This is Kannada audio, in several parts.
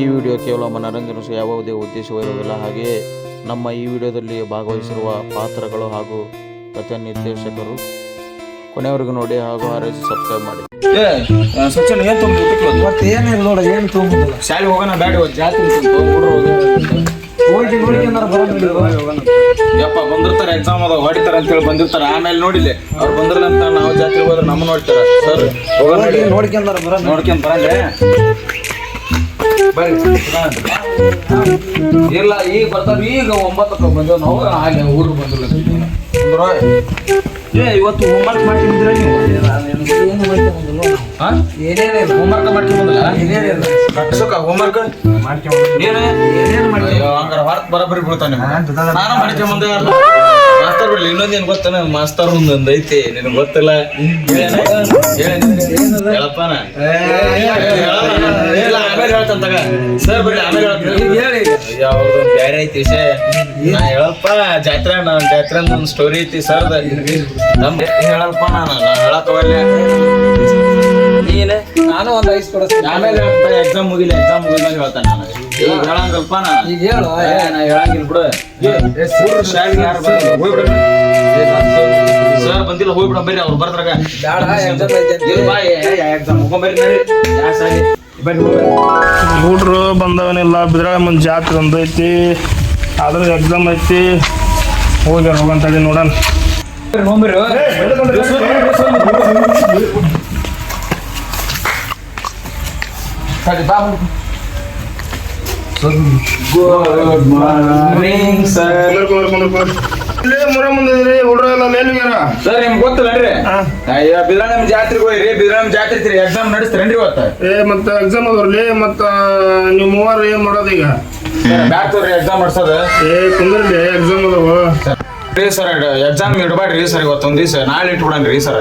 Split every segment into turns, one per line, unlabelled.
ಈ ವಿಡಿಯೋ ಕೇವಲ ಮನರಂಜನಿಸುವ ಯಾವುದೇ ಉದ್ದೇಶವಿರುವುದಿಲ್ಲ ಹಾಗೆಯೇ ನಮ್ಮ ಈ ವಿಡಿಯೋದಲ್ಲಿ ಭಾಗವಹಿಸಿರುವ ಪಾತ್ರಗಳು ಹಾಗೂ ಕಥೆ ನಿರ್ದೇಶಕರು ಕೊನೆಯವರೆಗೂ ನೋಡಿ ಹಾಗೂ ಹಾರೈಸಿ ಸಬ್ಸ್ಕ್ರೈಬ್ ಮಾಡಿ.
ಸಚಿನ್ ಏನ್ ತುಂಬ
ಮತ್ತೆ ಏನಿಲ್ಲ ನೋಡ ಏನು ತುಂಬ
ಶಾಲೆ ಹೋಗೋಣ ಬ್ಯಾಡ ಇವತ್ತು. ಜಾತ್ರೆ ಇತ್ತು, ಹೋಗಿ.
ಹೋಗಿ
ಯಪ್ಪ ಬಂದಿರ್ತಾರೆ ಎಕ್ಸಾಮ್ ಅದ ಹೊಡಿತಾರ ಅಂತ ಹೇಳಿ ಬಂದಿರ್ತಾರೆ. ಆಮೇಲೆ ನೋಡಿಲ್ಲ ಅವ್ರು ಬಂದ್ರಲ್ಲ ಅಂತ ನಾವು ಜಾತ್ರೆ ಹೋದ್ರೆ ನಮ್ಮ ನೋಡ್ತಾರ ಸರ್ ಹೋಗೋಣ
ಹೋಗಿ ನೋಡ್ಕೊಂಡಾರ
ನೋಡ್ಕೊಂಡ್ ಬರಂದ್ರೆ ಬರ್ರಿ ಇಲ್ಲ ಈಗ ಬರ್ತಾರ ಈಗ ಒಂಬತ್ತಕ್ಕೆ ಬಂದೇವ್ ನಾವು ಹಾಗೆ ಊರು ಬಂದಿಲ್ಲ. ಏ ಇವತ್ತು ಹೋಮ್ವರ್ಕ್ ಮಾಡ್ತಿದ್ರ ನೀವು?
ಏನು ಮಾಡ್ಕೊಂಬಂದಿಲ್ಲ
ಹಾ
ಏನೇನಿಲ್ಲ
ಹೋಮ್ವರ್ಕ್ ಮಾಡ್ಕೊಂಬಂದಿಲ್ಲ
ಏನೇನಿಲ್ಲ
ಕಟ್ಸೋಕ ಹೋಮ್ವರ್ಕ್ ನೀನು?
ಏನೇನು ಮಾಡಿ
ಅಯ್ಯೋ ಹಂಗಾರ ಹೊರತ್ ಬರಬರಿ ಬೀಳ್ತಾನೆ ನಾನು ಮಾಡ್ಕೊಂಬಂದೆ ಮಾಸ್ತರ್ ಬಿಡ್ಲಿ ಇನ್ನೊಂದ್ ಏನ್ ಗೊತ್ತಾನ? ಮಾಸ್ತರ್ ಒಂದೊಂದ್ ಐತಿ ನಿನಗೆ ಗೊತ್ತಿಲ್ಲ? ಹೇಳಪ್ಪನ ಆಮೇಲೆ ಹೇಳ್ತಂತಾಗ ಸರ್ ಬಿಡ್ಲಿ ಆಮೇಲೆ
ಹೇಳಿ
ಬೇರೆ ಐತಿ ವಿಷಯ. ನಾ ಹೇಳಪ್ಪ ಜಾತ್ರೆ ನಾನು ಜಾತ್ರೆ ಒಂದ್ ಸ್ಟೋರಿ ಐತಿ ಸರ್ದ. ನಮ್ ಹೇಳಪ್ಪ ನಾನು ನಾ ಹೇಳಕ್ ಹೋಗಲ್ಲ ನೀನೆ
ನಾನು ಒಂದು ಐಸ್ ಕೊಡಿಸ್ತೀನಿ.
ಆಮೇಲೆ ಎಕ್ಸಾಮ್ ಎಕ್ಸಾಮ್ ಮುಗಿದ್ಮೇಲೆ ಹೇಳ್ತಾನೆ ನಾನು. ಈಗ ಹೇಳಂಗಲ್ಪ ನಾ
ಈಗ ಹೇಳು.
ಏ, ನಾ ಹೇಳಂಗಿಲ್ಲ ಬಿಡು. ಸರ್ ಬಂದಿಲ್ಲ ಹೋಗ್ಬಿಡ ಬರ್ರಿ ಅವ್ರು ಬರ್ದ್ರಾಗ
ಬೇಡ ಎಕ್ಸಾಮ್ ಐತೆ
ಇಲ್ಲ ಬಾ ಎಕ್ಸಾಮ್ ಹೋಗ್ಬರ್ರಿ ನಡಿ ಯಾ ಶಾಲೆ ಬರ್ರಿ ಹೋಗ್ಬರ್ರಿ
ಹುಡ್ರು ಬಂದವನಿಲ್ಲ ಬಿದ್ರಾಳ ಮುಂದೆ ಜಾತ್ರೆ ಬಂದೈತಿ ಐತಿ. ಅದ್ರ ಎಕ್ಸಾಮ್ ಐತಿ ಹೋಗ್ಯಾರ. ಹೋಗಂತಡಿ ನೋಡೋಣ
ಮಾರ್ನಿಂಗ್ ಸರ್
ಇಲ್ಲೇ ಮುರ ಮುಂದೆ ಇದ್ರಿ ಹುಡ್ರು ಎಲ್ಲ ಮೇಲ್ಗ್ಯಾರ
ಸರ್ ನಿಮ್ಗೆ ಗೊತ್ತಿಲ್ಲನ್ರಿ ಅಯ್ಯ ಬಿದ್ರಾಣಮ್ ಜಾತ್ರೆಗೆ ಹೋಯ್ರಿ ಬಿದ್ರಾಣಮ್ ಜಾತ್ರೆ ತಿರಿ ಎಕ್ಸಾಮ್ ನಡೆಸ್ತೀರೇನ್ರಿ ಇವತ್ತ?
ಏ ಮತ್ತೆ ಎಕ್ಸಾಮ್ ಅದ್ರಲ್ಲಿ ಮತ್ತ ನೀವು ಮೂವರು ಏನ್ ಮಾಡೋದು ಈಗ?
ಬ್ಯಾಕ್ ತೋರಿ ಎಕ್ಸಾಮ್ ಮಾಡ್ಸೋದು
ಏ ಕುಂದ್ರಿ ಎಕ್ಸಾಮ್ ಅದಾವ.
ರೀ ಸರ್ ಎಕ್ಸಾಮ್ ಇಡಬೇಡ್ರಿ ಸರ್ ಇವತ್ತೊಂದ್ ದಿವಸ. ನಾಳೆ ಇಟ್ಬಿಡನ್ರಿ ಸರ್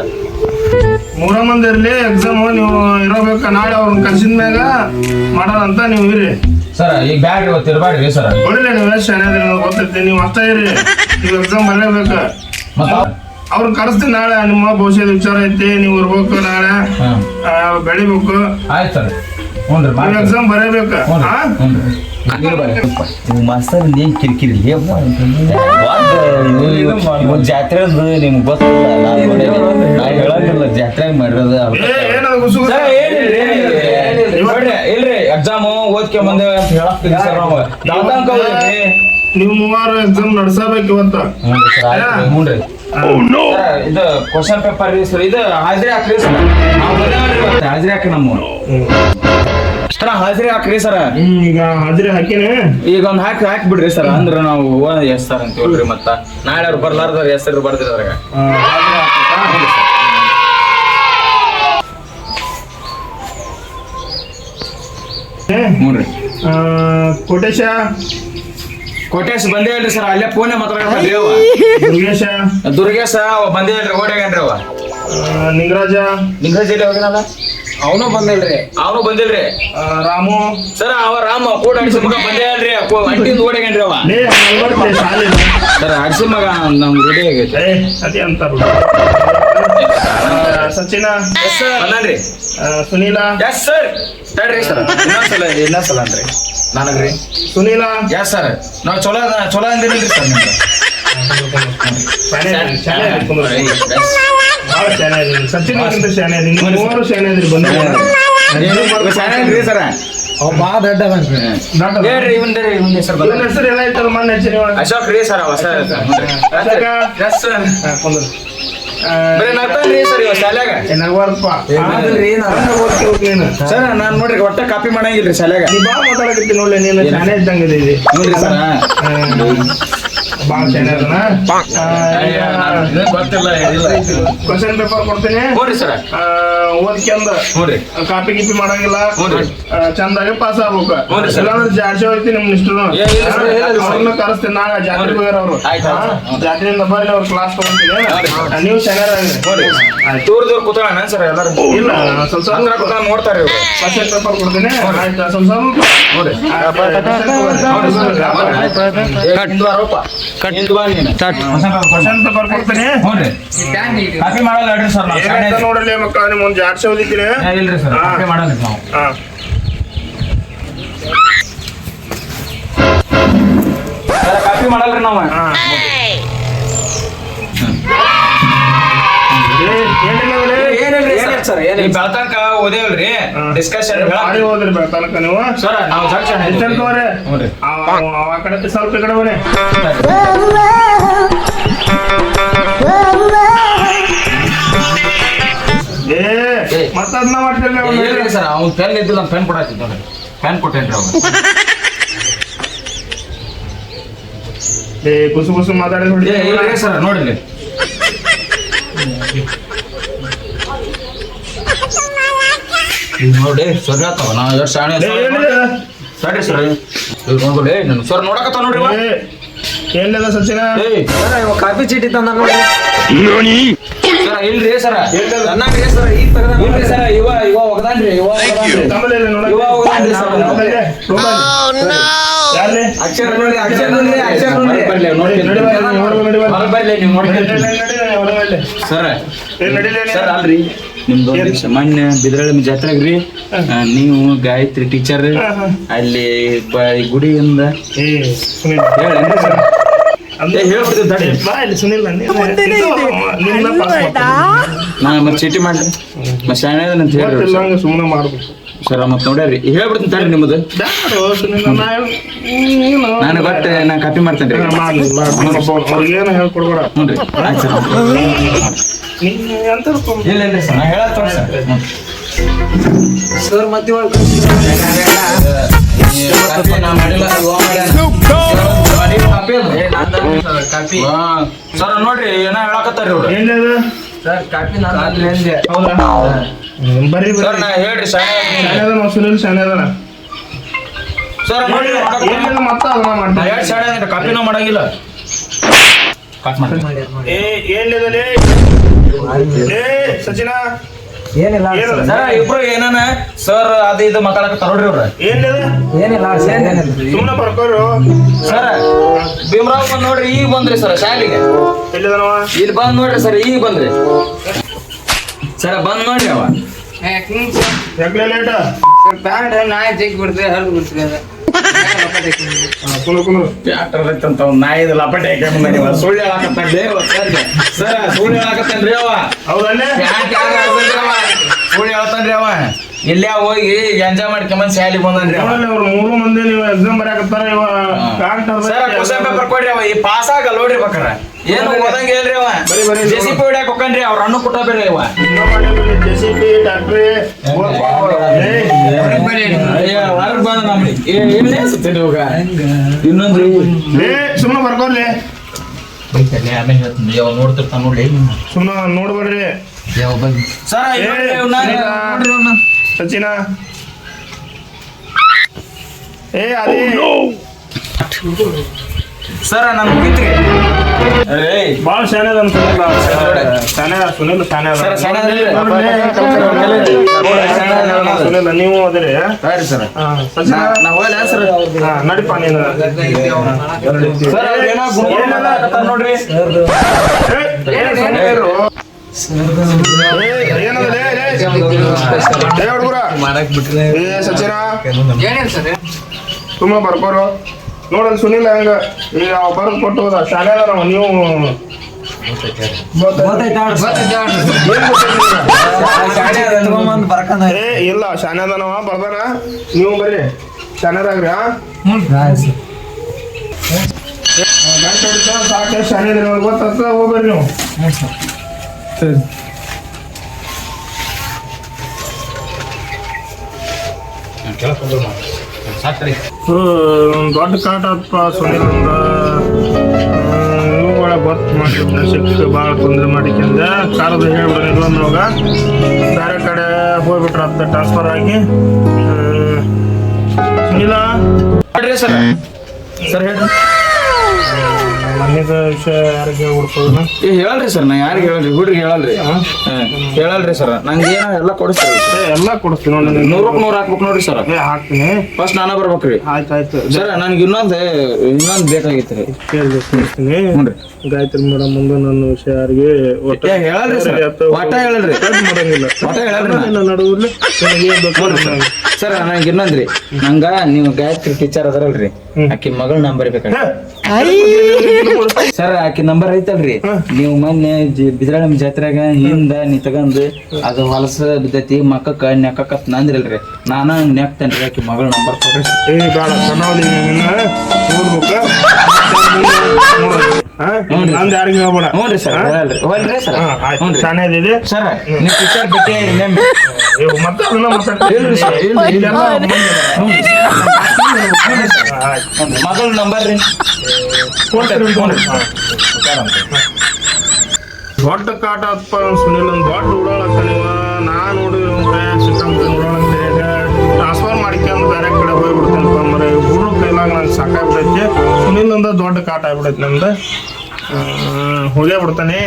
ಮೂರ ಮಂದಿ ಇರ್ಲಿ ಎಕ್ಸಾಮ್ ನೀವು ಇರಬೇಕು ನಾಳೆ ಅವ್ರನ್ನ ಕರ್ಸಿದ ಮ್ಯಾಗ ಮಾಡೋಣ ಅಂತ ನೀವು ಇರಿ.
ಸರ್ ಈಗ ಬ್ಯಾಗ್ ಇವತ್ತು ಇರಬೇಡ್ರಿ ಸರ್?
ನೋಡಿಲ್ಲ ನೀವು ಎಷ್ಟು ಚೆನ್ನಾಗಿ ಗೊತ್ತೈತಿ ನೀವು ಅಷ್ಟೇ ಇರಿ. ನೀವು ಎಕ್ಸಾಮ್ ಬರಲೇಬೇಕ
ಮತ್ತ?
ಅವ್ರನ್ನ ಕರೆಸ್ತೀನಿ ನಾಳೆ ನಿಮ್ಮ ಭವಿಷ್ಯದ ವಿಚಾರ ಐತಿ ನೀವು ಇರ್ಬೇಕು ನಾಳೆ. ಬೆಳಿಬೇಕು.
ಆಯ್ತು ಸರ್.
ಎಕ್ಸಾಮ್ ಬರೀಬೇಕ.
ಮಾಸ್ತರ್ ಏನ್ ಕಿರಿಕಿರಿ ಜಾತ್ರೆ ನಿಮ್ಗೆ ಗೊತ್ತಿಲ್ಲ. ಹೇಳಂಗಿಲ್ಲ ಜಾತ್ರೆ ಮಾಡಿರೋದು
ಇಲ್ರಿ ಎಕ್ಸಾಮ್ ಓದ್ಕೆ ಬಂದೆ ಅಂತ ಹೇಳಕ್ತೀವಿ ಸರ್ ನಾವು. ಹೋಗ್ರಿ.
ನೀವು ಮೂವರು ಎಕ್ಸಾಮ್ ನಡ್ಸಬೇಕು.
ಸರ್, ಇದು ಕ್ವಶನ್ ಪೇಪರ್ ರೀ ಸರ್ ಇದು ಹಾಜರಿ ಹಾಕ್ರಿ ಸರ್. ಹಾಜರಿ ಹಾಕಿ ನಮ್ಮ ಸರ್ ಹಾಜರಿ ಹಾಕ್ರಿ ಸರ್?
ಹ್ಮ್ ಈಗ ಹಾಜರಿ ಹಾಕಿನಿ?
ಈಗ ಒಂದ್ ಹಾಕಿ ಹಾಕಿ ಬಿಡ್ರಿ ಸರ್. ಅಂದ್ರ ನಾವು ಎಸ್ ಸರ್ ಅಂತ ಹೇಳ್ರಿ ಮತ್ತ. ನಾಳೆ ಅವ್ರು ಬರ್ಲಾರ್ದವ್ರ ಹೆಸರು
ಬರ್ದಿರ ಅದ್ರಾಗ
ಹ್ಞೂ ರೀ
ಕೋಟೇಶ?
ಕೋಟೇಶ್ ಬಂದೇ ಹೇಳ್ರಿ ಸರ್. ಅಲ್ಲೇ ಫೋನ್ ಮಾತಾಡ್ರಿ ಅವ
ದುರ್ಗೇಶ?
ದುರ್ಗೇಶ ಅವ ಬಂದೇ ಹೇಳ್ರಿ ಓಡ್ಯಾಗನ್ರಿ ಅವ
ನಿಂಗರಾಜ?
ನಿಂಗರಾಜ್ ಎಲ್ಲಿ ಹೋಗಿನಲ್ಲ?
ಅವನು ಬಂದಿಲ್ರಿ.
ಅವನು ಬಂದಿಲ್ರಿ?
ರಾಮು.
ಸರ್ ಅವ ರಾಮ ಕೂಡ ಅಡಿಸಿ ಮಗ ಬಂದೇ ಅಲ್ರಿ ಅಂಟಿಂದ ಓಡ್ಯಾಗನ್ರಿ ಅವ.
ಶಾಲೆ
ಸರ್ ಅಡಿಸಿ ಮಗ ನಮ್ ರೆಡಿ ಆಗೈತೆ.
ಏ ಅದೇ ಅಂತಾರ ಸಚಿನ.
ಸರ್
ಆ, ಸುನೀಲ.
ಎಸ್ ಸರ್ ತಡ್ರಿ ಸರ್. ಇನ್ನೊಂದ್ಸಲ ಇನ್ನೊಂದ್ಸಲ ಅನ್ರಿ ನನಗ್ರಿ.
ಸುನೀಲ.
ಎಸ್ ಸರ್ ನಾವು ಚಲೋ ಚಲೋ ಅಂದಿರಲ್ರಿ ಸರ್ ನಿಮ್ಗೆ
ಶಾಲೆ ಅದೀನಿ, ಭಾಳ ಶಾನೆ ಅದೀನಿ. ಸಚಿನ್ ಅಂತ ಶಾನೆ ಅದೀನಿ. ನೀವು ಮೂವರು ಶಾನೆ ಅದೀರಿ ಬಂದು
ಸರ್.
ಅವ್ ಬಾ ದೊಡ್ಡ ಬಂದ್ರಿ.
ಹೇಳ್ರಿ ಇವಂದೇ ಇವನ್ ಹೆಸರು
ಇವನ ಹೆಸರು ಎಲ್ಲ ಐತಲ್ಲ.
ಅಶೋಕ್ ರೀ ಸರ್ ಹೊಸ ಎಸ್ ಸರ್.
ಹಾ, ಕುಂದ್ರು. ಆ,
ಬರೀ ನಗ್ತಾನ್ರಿ ಸರ್ ಇವ ಶಾಲ್ಯಾಗ.
ಆದ್ರಿ
ನೀನು.
ಸರ್ ನಾನ್ ನೋಡ್ರಿ ಒಟ್ಟ ಕಾಪಿ ಮಾಡಂಗಿಲ್ರಿ ಶಾಲ್ಯಾಗ.
ನೀ ಬಾ ಮಾತಾಡಕತ್ತಿ ನೋಡ್ಲಿ ನೀನು ಶಾನೆ ಇದ್ದಂಗೆ ಇದೀವಿ.
ನೋಡ್ರಿ ಸರ್.
ಭಾಳ
ಗೊತ್ತಿಲ್ಲ
ಕ್ವಶನ್ ಪೇಪರ್ ಕೊಡ್ತೀನಿ
ನೋಡ್ರಿ ಸರ್
ಆ, ಓದ್ಕ್ಯಂದ
ನೋಡ್ರಿ
ಕಾಪಿ ಗಿಪಿ ಮಾಡಂಗಿಲ್ಲ ಚಂದಾಗ ಪಾಸ್ ಆಗ್ಬೇಕು
ಜಾಸ್ತಿ.
ಇಲ್ಲಾಂದ್ರೆ ಜಾಡ್ಸಿ ಹೋಗ್ತಿ ನಿಮ್
ಸರ್.
ಅವ್ರನ್ನ ಕರೆಸ್ತೀನಿ ನಾಳೆ ಜಾತ್ರೆ ಹೋಗ್ಯಾರ ಅವರು. ಜಾತ್ರೆಯಿಂದ ಬರ್ಲಿ ಅವ್ರ ಕ್ಲಾಸ್ ತಗೊಂತೀನಿ ನೀವು ಚೆನ್ನಾಗಿ
ದೂರ ದೂರ ಕೂತಾಳ ಸರ್ ಎಲ್ಲಾರು
ಇಲ್ಲ ಸ್ವಲ್ಪ ಸ್ವಲ್ಪ
ನೋಡ್ತಾರೆ ಇವ್ರು
ಕ್ವಶನ್ ಪೇಪರ್ ಕೊಡ್ತೀನಿ ಆಯ್ತಾ ಸ್ವಲ್ಪ ಸ್ವಲ್ಪ
ನೋಡ್ರಿ
ಕಟ್.
ಸ್ಟಾರ್ಟ್ ಕಾಪಿ ಮಾಡಲ್ಲ ಹೇಳ್ರಿ ಸರ್ ನಾವು.
ನೋಡ್ರಿ ಮಕ್ಕಳ ನಿಮ್ ಒಂದ್ ಜಾಡ್ ಸಾವಿರ
ಇದ್ದೀರಿ ಇಲ್ರಿ ಸರ್ ಕಾಪಿ ಮಾಡಲ್ಲ ನಾವು. ಕಾಪಿ ಮಾಡಲ್ರಿ ನಾವು. ಬೆಳ್ತಂಕ ಓದೇವಲ್ರಿ. ಡಿಸ್ಕಷನ್
ಹೋದ್ರಿ ಬೆಳ್ತಾನಕ ನೀವು.
ಸರ್ ನಾವು
ಅವ ಆ ಕಡೆ ಸ್ವಲ್ಪ ಈ ಕಡೆ ಬನ್ನಿ. ಏ ಮಾಡ್ತಿರ್ಲಿ
ಸರ್ ಅವ್ನು ಪೆನ್ ಇದ್ದಿಲ್ಲ ಪೆನ್ ಪೆನ್ ಕೊಟ್ಟೇನ್ರಿ ಅವ್ನು.
ಏ ಕುಸು ಕುಸು ಮಾತಾಡಿ ನೋಡಿ
ಸರ್ ನೋಡ್ರಿ. ನೋಡಿ ಸರಿ
ಏ,
ಸರಿ ಸರ್ ನೋಡ್ಬಿಡಿ ನನ್ನ ಸರ್ ನೋಡಕತ್ತಾವ ನೋಡ್ರಿ ಇವ.
ಏ, ಏನಿದೆ ಸಚಿನ
ಸರ ಇವ ಕಾಪಿ ಚೀಟಿ ತಂದ ನೋಡಿ
ಸರ ಇಲ್ರಿ ಸರ
ಸರ್ ಈ ತಗದ
ಇಲ್ರಿ ಸರ ಇವ ಇವ ಒಗದಾನ್ರಿ ಇವ. ಇವ.
ಯಾರ್ಲಿ?
ಅಕ್ಷರ ನೋಡಿ ಅಕ್ಷರ ನೋಡಿ ಅಕ್ಷರ ನೋಡಿ
ಬರ್ಲಿ, ನೋಡಿ ಬರ್ಲಿ ನೀವು ನೋಡಿ. ಸರ್ ಸರ್ ಅಲ್ರಿ ನಿಮ್ದು ಒಂದ್ ನಿಮಿಷ. ಮೊನ್ನೆ ಬಿದ್ರಳ್ಳಿ ಜಾತ್ರೆಗ್ರಿ ಆ, ನೀವು ಗಾಯತ್ರಿ ಟೀಚರ್. ಅಲ್ಲಿ ಬ- ಈ ಗುಡಿಯಿಂದ
ಏ, ಸುನಿಲ್.
ಹೇಳೇನ್ರಿ ಸರ್
ಅಂದ್ರೆ
ಏ, ಹೇಳ್ಬಿಡ್ತೀನಿ ತಡಿ.
ಬಾ ಇಲ್ಲಿ ಸುನಿಲ್ ನೀನು- ನಿನ್ನ ಪಾಸ್ ಮಾಡ್ತೀನಿ.
ನಾ ಮತ್ತೆ ಚೀಟಿ ಮಾಡ್ರಿ ಮತ್ತೆ ಶಾಣೆ ಅಂತ ಹೇಳ್ರಿ
ಗೊತ್ತಿಲ್ಲ ಸುಮ್ಮನೆ ಮಾಡ್ಬೇಕು.
ಸರ್ ಮತ್ತೆ ನೋಡ್ಯಾರಿ ಹೇಳ್ಬಿಡ್ತೀನಿ ತಡ್ರಿ ನಿಮ್ಮದು
ನೀನು
ಗೊತ್ತ ನಾ ಕಾಪಿ ಮಾಡ್ತೇನೆ ರೀ.
ಅವ್ರಿಗೇನು ಹೇಳ್ಕೊಡ್ಬೇಡ
ಹ್ಞೂ ರೀ. ಆಯ್ತು ಸರ್. ಇಲ್ಲ ಇಲ್ಲ ಸರ್ ನಾ ಹೇಳತ್ತ ಸರ್.
ಸರ್ ಮತ್ತೆ.
ಸರ್ ನೋಡ್ರಿ ಏನೋ ಹೇಳಕತ್ತಾರ ಇವ್ರು?
ಏನಿದೆ
ಸರ್ ಕಾಪಿ ನಾನು ಅಂದೆ.
ಹೌದಾ? ಹ್ಮ್, ಬರ್ರಿ
ಸರ್
ಬರ್ರಿ
ಹೇಳ್ರಿ
ಸರ್ ಸುನಿಲ್ ಶಾನೆ ಅದಾನ
ಸರ್.
ಏನಿಲ್ಲ ಮತ್ತ ಅದನ್ನ
ನಾ
ಮಾಡ್ತೀನಿ
ಎರಡು ಕಾಪಿನೂ ಮಾಡಂಗಿಲ್ಲ. ಕಟ್ ಮಾಡಿ
ಏ ಏನ್? ಲೇ ಸಚಿನ.
ಏನಿಲ್ಲ
ಏನಿಲ್ಲ.
ಸರ್. ಇಬ್ರು ಏನಾನ? ಸರ್ ಅದು ಇದು ಮಾತಾಡಕತ್ತಾರ ನೋಡ್ರಿ ಇವ್ರು.
ಏನಿದೆ
ಏನಿಲ್ಲ ಸರ್ ಏನಿಲ್ಲ.
ಸುಮ್ಮನೆ ಬರ್ಕೋರು
ಸರ್ ಭೀಮರಾವ್ ಬಂದ್ ನೋಡ್ರಿ ಈಗ ಬಂದ್ರಿ ಸರ್ ಶಾಲೆಗೆ.
ಎಲ್ಲಿದನವ?
ಇಲ್ಲಿ ಬಂದ್ ನೋಡ್ರಿ ಸರ್ ಈಗ ಬಂದ್ರಿ. ಸರ್ ಬಂದ್ ನೋಡ್ರಿ ಅವ.
ಯಾಕೆ ಲೇಟ
ಪ್ಯಾಂಟ್ ನಾಯಿ ಅದ
ಕುಂದ್ರು ಕುಂದ್ರು
ಟ್ಯಾಕ್ಟರ್ ಅಂತ ನಾಯಿದ ಲಪಟೆ ಸುಳ್ಳು ಸರ್ಗೆ. ಸರ್ ಸುಳ್ಳು ಹೇಳಕತ್ತಾನ್ರಿ ಅವ
ಹೌದಲ್ಲೇ?
ಸುಳ್ಳು ಹೇಳ್ತಾನ್ರಿ ಅವ ಇಲ್ಲೇ ಹೋಗಿ ಎಂಜಾಯ್ ಮಾಡ್ಕೊಂಬಂದ್ ಸ್ಯಾಲಿ ಬಂದ್ರಿ
ನೋಡಲ್ಲ ಅವ್ರು ಮೂರು ಮಂದಿ ನೀವು ಎಕ್ಸಾಮ್ ಬರಕತ್ತಾರ ಇವ
ಸರ್ ಕ್ವಶನ್ ಪೇಪರ್ ಕೊಡ್ರಿ ಅವ. ಈ ಪಾಸ್ ಆಗ ನೋಡ್ರಿ ಬೇಕಾರ ಏನು ಓದಂಗ ಹೇಳ್ರಿ ಅವ. ಜೆ ಸಿ ಪಿ ಹೊಡ್ಯಾಕ ಹೋಗ್ಕನ್ರಿ ಅವ್ರ ಹಣ್ಣು ಕೊಟ್ಟ ಬೇರೆ ಇವ.
ಜೆ ಸಿ ಪಿ ಡಾಕ್ಟ್ರಿ
ಹೊರಗ್ ಬಂದ ನಮ್ಗೆ. ಎಲ್ಲಿ ಅನ್ಸುತ್ತೀರಿ ಇವಾಗ? ಇನ್ನೊಂದು.
ಸುಮ್ಮನೆ ಬರ್ಕೋರ್ಲಿ
ಆಮೇಲೆ ಹೇಳ್ತೀನಿ. ಯಾವ ನೋಡ್ತಿರ್ತಾನ ನೋಡಿ
ಸುಮ್ಮನೆ ನೋಡ್ಬೇಡ್ರಿ.
ಸರ್
ಏ, ಸಚಿನ ಏ ಅದೇ
ಸರ ನನ್ ಮುಗಿತ್ರಿ ಏ
ಬಾಳ ಶಾನೆ ಅದ ಶಾನೆ ಸುನಿಲ್ ಶಾನೆ ಅದ. ಸುನಿಲ್ ನೀವು ಅದ್ರಿ
ಸರಿ
ನಡಿಪ ನೀನು
ನೋಡ್ರಿ
ಮಾಡಕ್ ಬಿಟ್ರೆ
ಏ, ಸಚಿನ.
ಏನೇನು ಸರ್
ಸುಮ್ಮನೆ ಬರ್ಕೋರು ನೋಡಲ್ ಸುನಿಲ್ ಹಂಗ. ಈಗ ಬರ್ದು ಕೊಟ್ಟು ಹೋದ. ಶಾಲೆ ಅದಾರ ನೀವು. ಏ ಇಲ್ಲ ಶಾನೆ ಅದಾನವ ಬರ್ದಾನ. ನೀವು ಬರ್ರಿ. ಶಾನೆದಾಗ್ರಿ ಹಾ ಗಂಟೆ ಹೊಡಿತಾನ, ನೀವು. ಶಾನೆ ಗೊತ್ತಾಗ್ತದ ಹೋಗ್ಬರ್ರಿ ನೀವು ಒಂದು ದೊಡ್ಡ ಕಾಟ ಅಪ್ಪ ಸುನಿಲಿಂದ ಇವುಗಳ ಗೊತ್ತು ಮಾಡಿದ್ನ ಶಿಕ್ಷೆ ಭಾಳ ತೊಂದರೆ ಮಾಡಿಕ್ಕಿಂದ ಕಾರದ ಹೇಳ್ಬಿಡ್ರಿ ಇಲ್ಲಂದ್ರವಾಗ ಬೇರೆ ಕಡೆ ಹೋಗ್ಬಿಟ್ರ ಅಂತ ಟ್ರಾನ್ಸ್ಫರ್ ಆಗಿ. ಇಲ್ಲ ಸುನಿಲ
ಸರ್ ಸರ್ ಹೇಳ್ರಿ.
ಮನೆದ ವಿಷಯ ಯಾರಿಗೆ ಹುಡ್ಕೋದು
ಏ ಹೇಳಲ್ರಿ ಸರ್ ನಾ ಯಾರಿಗೆ ಹೇಳ್ರಿ ಹುಡ್ರಿಗೆ ಹೇಳಲ್ರಿ. ಹೇಳಲ್ರಿ ಸರ್ ನಂಗೆ ಏನೋ ಎಲ್ಲ ಕೊಡಿಸ್ತೀರಿ
ಏ ಎಲ್ಲ ಕೊಡಿಸ್ತೀನಿ ನೋಡಿ ನಿನಗೆ.
ನೂರಕ್ಕೆ ನೂರು ಹಾಕ್ಬೇಕು ನೋಡ್ರಿ ಸರ್.
ಏ ಹಾಕ್ತೀನಿ.
ಫಸ್ಟ್ ನಾನ ಬರ್ಬೇಕ್ರಿ.
ಆಯ್ತು ಆಯ್ತು.
ಸರ್ ನನಗೆ ಇನ್ನೊಂದು ಇನ್ನೊಂದು ಬೇಕಾಗಿತ್ತು ರೀ.
ಕೇಳಿ ಕೊಡಿಸ್ತೀನಿ
ಹ್ಞೂ
ಗಾಯತ್ರಿ ಮೇಡಮ್ ಮುಂದೆ ನನ್ನ ವಿಷಯ ಯಾರಿಗೆ ಒಟ್ಟು
ಹೇಳಲ್ರಿ ಸರ್. ಒಟ್ಟ ಹೇಳಲ್ರಿ.
ಮಾಡಂಗಿಲ್ಲ.
ಒಟ್ಟ ಹೇಳಲ್ರಿ ನಾ.
ಇಲ್ಲ ನಡುವಲ್ಲಿ ನನಗೆ ಏನ್ ಬೇಕು ಅದನ್ನ
ಸರ್. ನಂಗೆ ಇನ್ನೊಂದ್ರಿ ನಂಗ ನೀವು ಗಾಯತ್ರಿ ಟೀಚರ್ ಅದರಲ್ರಿ. ಆಕಿ ಮಗಳ ನಂಬರ್ ಬೇಕಾಗಿ
ಹೇ,
ಸರ್ ಆಕಿ ನಂಬರ್ ಐತಲ್ರಿ. ನೀವು ಮೊನ್ನೆ ಬಿದ್ರಾಳಂ ಜಾತ್ರೆಗ ಹಿಂದ ನೀ ತಗಂದು ಅದು ಹೊಲಸ ಬಿದ್ದೈತಿ ಮಕ್ಕಕ್ಕ ನೆಕ್ಕತ್ ನಂದ್ರಲ್ರಿ. ನಾನ ನೆಕ್ತೇನ್ರಿ ಆಕಿ ಮಗಳ ನಂಬರ್ ಕೊಡ್ರಿ.
ಏ ಬೇಡ ಸಣ್ಣವಳಿ ನೋಡ್ಬೇಕ? ನಂದು ಯಾರಿಗೂ ಹೇಳ್ಬೇಡ.
ಹ್ಞೂನ್ರಿ ಸರ್ ಸರ್ ಸರ್ ನೀವು
ಮತ್ತೆ ಅದನ್ನ.
ಮಗಳ ನಂಬರ್ ರೀ.
ದೊಡ್ಡ ಕಾಟ ಅಪ್ಪ ಸುನಿಲ್ ಒಂದು ದೊಡ್ಡ ಉಡಾಳತ್ತ ನೀವ ನಾ ನೋಡಿದ್ರೆ ಸಿಕ್ಕಾಪಟ್ಟೆ ನೋಡೋಣಂತೆ ಟ್ರಾನ್ಸ್ಫರ್ ಮಾಡ್ಕೊಂಡು ಬೇರೆ ಕಡೆ ಹೋಗ್ಬಿಡ್ತೇನಪ್ಪ ಅಂದ್ರೆ ಹುಡುಗ ಕೈಲಾಗ ನಂಗೆ ಸಾಕಾಗ್ಬಿಡೈತಿ. ಸುನಿಲ್ ದೊಡ್ಡ ಕಾಟ ಆಗ್ಬಿಡೈತಿ ನಮ್ದು. ಹೋಗೇ ಬಿಡ್ತಾನೆ.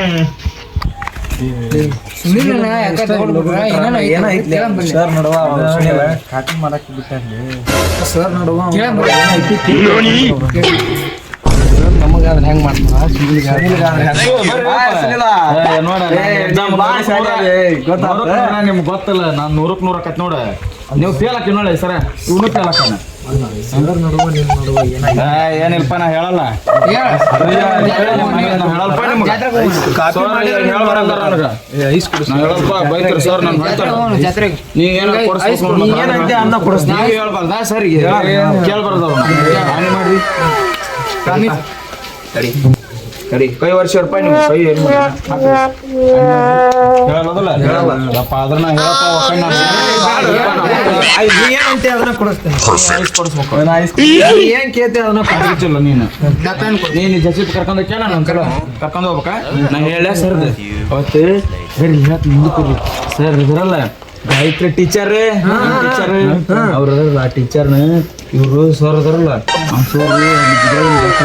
ಏನೇನೋ ಐತಿ? ಕೇಳಂ. ಬರ್ಲಿ. ಕೇಳಂ ಬರ್ಲಿ. ನಮಗ ಅದನ್ನ ಹೆಂಗ್ ಮಾಡ್ತಾರ?
ನಿಮ್ಗೆ ಗೊತ್ತಲ್ಲ ನಾನು ನೂರಕ್ ನೂರಕ್ಕೆ ಆಕತ್ ನೋಡ. ನೀವು ಫೇಲ್ ಹಾಕಿ ನೋಡಿ ಸರ. ಇವನು ಫೇಲ್ ಹಾಕೋಣ ಏನಿಲ್ಪ ನಾ ಹೇಳಲ್ಲ
ಹೇಳ.
ಹೇಳಲ್ಪ ನಿಮ್ಗೆ ಹೇಳಲ್ಪ ಬೈತಾರೆ ಸರ್ ನಾನು
ಜಾತ್ರೆಗ್ ಹೋಗೋಣ, ಜಾತ್ರೆಗ್.
ನೀ ಏನೋ ಕೊಡಿಸ್ಬೇಕು
ನೀ ಏನಂತೆ ಅನ್ನ ಕೊಡಿಸ್ತೀನಿ.
ನೀವ್ ಹೇಳ್ಬಾರ್ದಾ ಸರ್ ಕೇಳ್ಬಾರ್ದು ತಡಿ ತಡಿ ಕೈ ವರ್ಷ ರೂಪಾಯಿ ನೀವು ಕೈ ಏನು ಹೇಳೋದಲ್ಲ ಹೇಳಪ್ಪ ಅದ್ರನ್ನ ಹೇಳಪ್ಪ ಒಕ್ಕಣ್ಣ.
ಏನ್ ಕೇಳ್ತಿ ಅದನ್ನ
ಕೊಡ್ತಿಲ್ಲ ನೀನು. ನೀನು ಜಸಿಪ್ ಕರ್ಕೊಂಡ್ ಕೇಳ ನನ್ನ ಕಡೆ. ಕರ್ಕೊಂಡ್ ಹೋಗ್ಬೇಕಾ? ನಾ ಹೇಳ ಸರ್ ಅವತ್ತು ಸರ್ ಇವತ್ತು ಮುಂದಕ್ಕೆ ಸರ್ ಇದ್ರಲ್ಲ ಗಾಯತ್ರಿ ಟೀಚರ್ ಟೀಚರ್ ಅವ್ರ ಆ ಟೀಚರ್ನ ಇವರು ಸರ್ ಅದಾರಲ್ಲ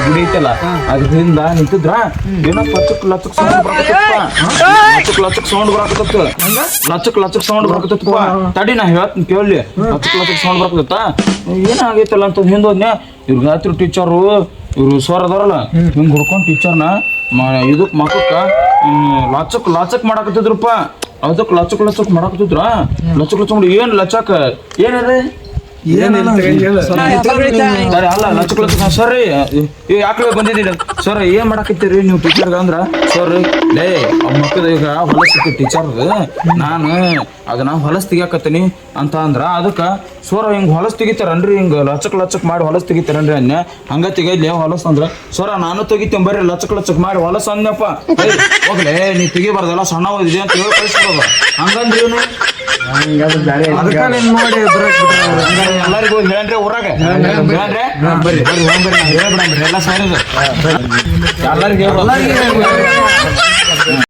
ಗುಡಿ ಐತಲ್ಲ ಅದರಿಂದ ನಿಂತಿದ್ರ? ಏನೋ ಲಚಕ್ ಲಚಕ್ ಸೌಂಡ್ ಲಚಕ್ ಲಚಕ್ ಸೌಂಡ್ ಬರಕತ್ತ ಲಚಕ್ ಲಚಕ್ ಸೌಂಡ್ ಬರಕತ್ತಪ್ಪ ತಡಿ ನಾ ಹೇಳ್ತೀನಿ ಕೇಳಿ. ಲಚಕ್ ಲಚಕ್ ಸೌಂಡ್ ಬರಕತ್ತ ಏನಾಗೈತಲ್ಲ ಅಂತ ಹಿಂದೋದ್ನೆ ಇವ್ರ ಗಾಯತ್ರಿ ಟೀಚರು ಇವ್ರು ಸರ್ ಅದಾರಲ್ಲ ಹಿಂಗ್ ಹುಡ್ಕೊಂಡ್ ಟೀಚರ್ನ ಇದಕ್ ಮಕ್ಕಕ್ಕ ಲಚಕ್ ಲಚಕ್ ಮಾಡಾಕತ್ತಿದ್ರಪ್ಪ. ಅದಕ್ ಲಚಕ್ ಲಚಕ್ ಮಾಡಾಕತ್ತಿದ್ರ? ಲಚಕ್ ಲಚಕ್ ಏನ್ ಲಚಕ್? ಏನದ ಸರಿ ಯಾಕೆ ಬಂದಿದ್ದೀರಿ? ಸರ್ ಏನ್ ಮಾಡಾಕತ್ತೀರಿ ನೀವು ಟೀಚರ್ಗ ಅಂದ್ರ? ಸರ್ ಲೇ ಮಕ್ಕಳ ಈಗ ಹೊಲಸ್ತಿ ಟೀಚರ್ ನಾನು ಅದನ್ನ ಹೊಲಸ್ ತೆಗಿಯಾಕತ್ತೀನಿ ಅಂತ ಅಂದ್ರ ಅದಕ್ಕ ಸೋರ ಹಿಂಗೆ ಹೊಲಸ್ ತೆಗಿತಾರನ್ರಿ? ಹಿಂಗೆ ಲಚಕ್ ಲಚಕ್ ಮಾಡಿ ಹೊಲಸ್ ತೆಗಿತಾರನ್ರಿ ಅನ್ಯ? ಹಂಗ ತೆಗಿದ್ಲೆ ಹೊಲಸ್ ಅಂದ್ರ? ಸೋರ ನಾನು ತೆಗಿತೀನಿ ಬರ್ರಿ, ಲಚಕ್ ಲಚಕ್ ಮಾಡಿ ಹೊಲಸ್ ಅಂದ್ನಪ್ಪ. ಹೋಗ್ಲೇ ನೀ ತೆಗಿಬಾರ್ದಲ್ಲ, ಸಣ್ಣ ಓದಿದೆ ಅಂತ ಹೇಳಿ ಕಳಿಸ್ಬಿಡೋದು. ಹಂಗಂದ್ರಿ ಇವನು? ಎಲ್ಲರಿಗೂ ಹೇಳ್ರಿ ಊರಾಗ. ಹೇಳ್ರಿ? ಎಲ್ಲ ಎಲ್ಲರಿಗೂ